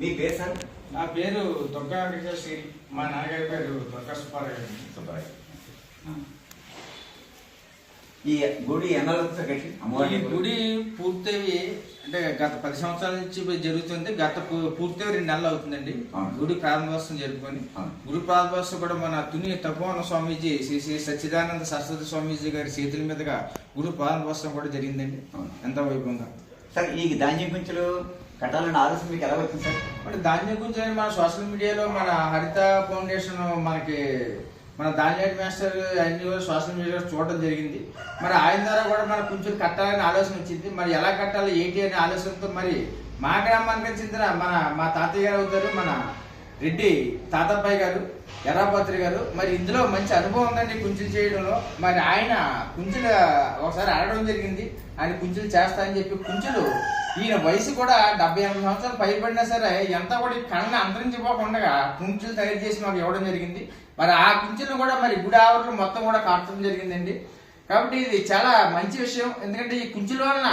మీ పేరు సార్? నా పేరు దుర్గా వెంకటేశ్వరి మా నాన్నగారి పేరు దుర్గా సుబ్బారావు ఈ గుడి కట్టి? అమ్మవారి ఈ గుడి? పూర్తయి అంటే గత పది సంవత్సరాల నుంచి జరుగుతుంది గత పూ- పూర్తయి రెండు నెలలు అవుతుందండి. గుడి ప్రారంభోత్సవం జరుపుకొని. గుడి ప్రారంభోత్సవం కూడా మన తుని తపోవన స్వామీజీ శ్రీ శ్రీ సచ్చిదానంద సరస్వతి స్వామీజీ గారి చేతుల మీదుగా గుడి ప్రారంభోత్సవం కూడా జరిగిందండి. ఎంత వైభవంగా. సార్ ఈ ధాన్యం కుంచెలు కట్టాలని ఆలోచన మీకు ఎలా వచ్చింది సార్? మరి ధాన్యం గురించి మన సోషల్ మీడియాలో మన హరిత ఫౌండేషన్ మనకి మన ధాన్యాటి మాస్టర్ అన్ని సోషల్ మీడియాలో చూడడం జరిగింది. మరి ఆయన ద్వారా కూడా మనకు కొంచెం కట్టాలని ఆలోచన వచ్చింది. మరి ఎలా కట్టాలి ఏంటి అనే ఆలోచనతో మరి మా గ్రామానికి చెందిన మన మా తాతయ్య గారు అవుతారు మన రెడ్డి తాతబ్బాయి గారు ఎర్రాపాత్రి గారు మరి ఇందులో మంచి అనుభవం ఉందండి కుంచులు చేయడంలో. మరి ఆయన కుంచులు ఒకసారి అడగడం జరిగింది. ఆయన కుంచులు చేస్తా అని చెప్పి కుంచులు ఈయన వయసు కూడా డెబ్బై ఎనిమిది సంవత్సరాలు పైబడినా సరే ఎంత కూడా ఈ కళ్ళని అంతరించిపోకుండా కుంచులు తయారు చేసి మాకు ఇవ్వడం జరిగింది. మరి ఆ కుంచులను కూడా మరి గుడి ఆవరణలు మొత్తం కూడా కాటడం జరిగిందండి. కాబట్టి ఇది చాలా మంచి విషయం. ఎందుకంటే ఈ కుంచుల వలన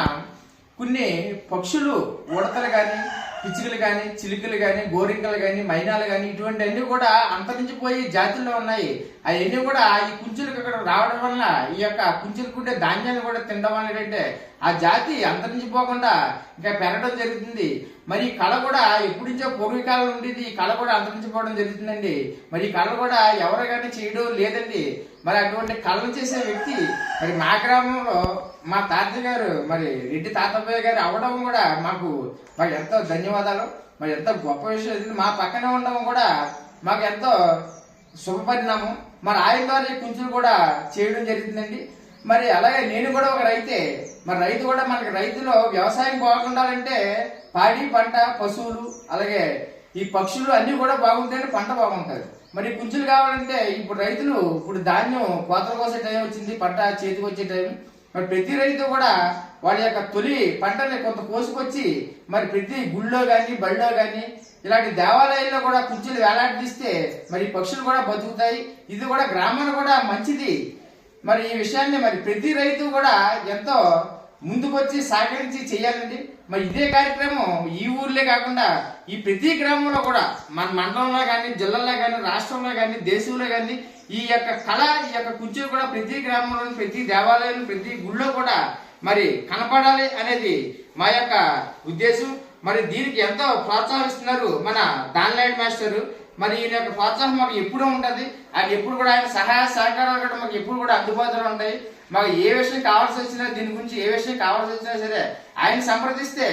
కొన్ని పక్షులు ఉడతలు కానీ పిచ్చుకలు కానీ చిలుకలు కానీ గోరింకలు కానీ మైనాలు కానీ ఇటువంటి అన్ని కూడా అంతరించిపోయి జాతుల్లో ఉన్నాయి. అవన్నీ కూడా ఈ కుంచులకు ఇక్కడ రావడం వల్ల ఈ యొక్క కుంచులకు ధాన్యాన్ని కూడా తినడం అనేది ఆ జాతి అంతరించిపోకుండా ఇంకా పెరగడం జరుగుతుంది. మరి ఈ కళ కూడా ఎప్పటి నుంచో పూర్వీకాలం ఉండేది. ఈ కళ కూడా అంతరించిపోవడం జరుగుతుందండి. మరి ఈ కళ కూడా ఎవరు కానీ చేయడం లేదండి. మరి అటువంటి కళలు చేసే వ్యక్తి మరి మా గ్రామంలో మా తాతయ్య గారు మరి రెడ్డి తాతయ్య గారు అవ్వడం కూడా మాకు మాకు ఎంతో ధన్యవాదాలు. మరి ఎంతో గొప్ప విషయం. మా పక్కనే ఉండడం కూడా మాకు ఎంతో శుభపరిణామం. మరి ఆయన ద్వారా ఈ కుంచులు కూడా చేయడం జరుగుతుందండి మరి అలాగే నేను కూడా ఒక రైతే మరి రైతు కూడా మనకి రైతులో వ్యవసాయం బాగుండాలంటే పాడి పంట పశువులు అలాగే ఈ పక్షులు అన్ని కూడా బాగుంటాయని పంట బాగుంటుంది మరి కుంచులు కావాలంటే ఇప్పుడు రైతులు ఇప్పుడు ధాన్యం కోతలు కోసే టైం వచ్చింది పంట చేతికి వచ్చే టైం. మరి ప్రతి రైతు కూడా వాళ్ళ యొక్క తొలి పంటని కొంత కోసుకొచ్చి మరి ప్రతి గుళ్ళో గాని బళ్ళో గాని ఇలాంటి దేవాలయాల్లో కూడా కుర్చీలు వేలాడదీస్తే మరి పక్షులు కూడా బతుకుతాయి. ఇది కూడా గ్రామాన్ని కూడా మంచిది. మరి ఈ విషయాన్ని మరి ప్రతి రైతు కూడా ఎంతో ముందుకొచ్చి సహకరించి చేయాలండి. మరి ఇదే కార్యక్రమం ఈ ఊర్లే కాకుండా ఈ ప్రతి గ్రామంలో కూడా మన మండలంలో కానీ జిల్లాలో కానీ రాష్ట్రంలో కానీ దేశంలో కానీ ఈ యొక్క కళ ఈ యొక్క కుర్చీలు కూడా ప్రతి గ్రామంలో ప్రతి దేవాలయం ప్రతి గుళ్ళో కూడా మరి కనపడాలి అనేది మా యొక్క ఉద్దేశం. మరి దీనికి ఎంతో ప్రోత్సాహిస్తున్నారు మన దాన్లైడ్ మాస్టర్. మరి ఈయన యొక్క ప్రోత్సాహం మాకు ఎప్పుడూ ఉంటుంది. ఆయన ఎప్పుడు కూడా ఆయన సహాయ సహకారాలు కూడా మాకు ఎప్పుడు కూడా అందుబాటులో ఉంటాయి. మాకు ఏ విషయం కావాల్సి వచ్చినా దీని గురించి ఏ విషయం కావాల్సి వచ్చినా సరే ఆయన సంప్రదిస్తే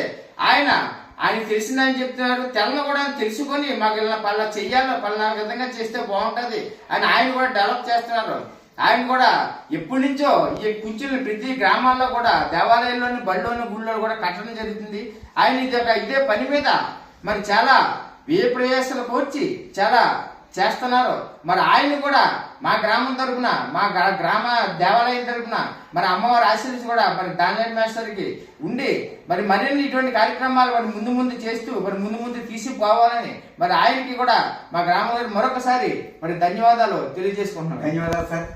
ఆయన ఆయన తెలిసిన ఆయన చెప్తున్నారు తెల్లని కూడా తెలుసుకొని మాకు ఇలా పలా చెయ్యాలో పలానా విధంగా చేస్తే బాగుంటుంది అని ఆయన కూడా డెవలప్ చేస్తున్నారు. ఆయన కూడా ఎప్పటి నుంచో ఈ కుంచుల్ని ప్రతి గ్రామాల్లో కూడా దేవాలయాల్లోని బళ్ళలోని గుళ్ళో కూడా కట్టడం జరుగుతుంది. ఆయన ఇది ఒక ఇదే పని మీద మరి చాలా వ్యయ ప్రయాసాలు కోర్చి చాలా చేస్తున్నారు. మరి ఆయన్ని కూడా మా గ్రామం తరపున మా గ్రామ దేవాలయం తరపున మరి అమ్మవారి ఆశీర్వదించి కూడా మరి దానిలాంటి మాస్టర్కి ఉండి మరి మరిన్ని ఇటువంటి కార్యక్రమాలు మరి ముందు ముందు చేస్తూ మరి ముందు ముందు తీసుకుపోవాలని మరి ఆయనకి కూడా మా గ్రామం మరొకసారి మరి ధన్యవాదాలు తెలియజేసుకుంటున్నాను. ధన్యవాదాలు సార్.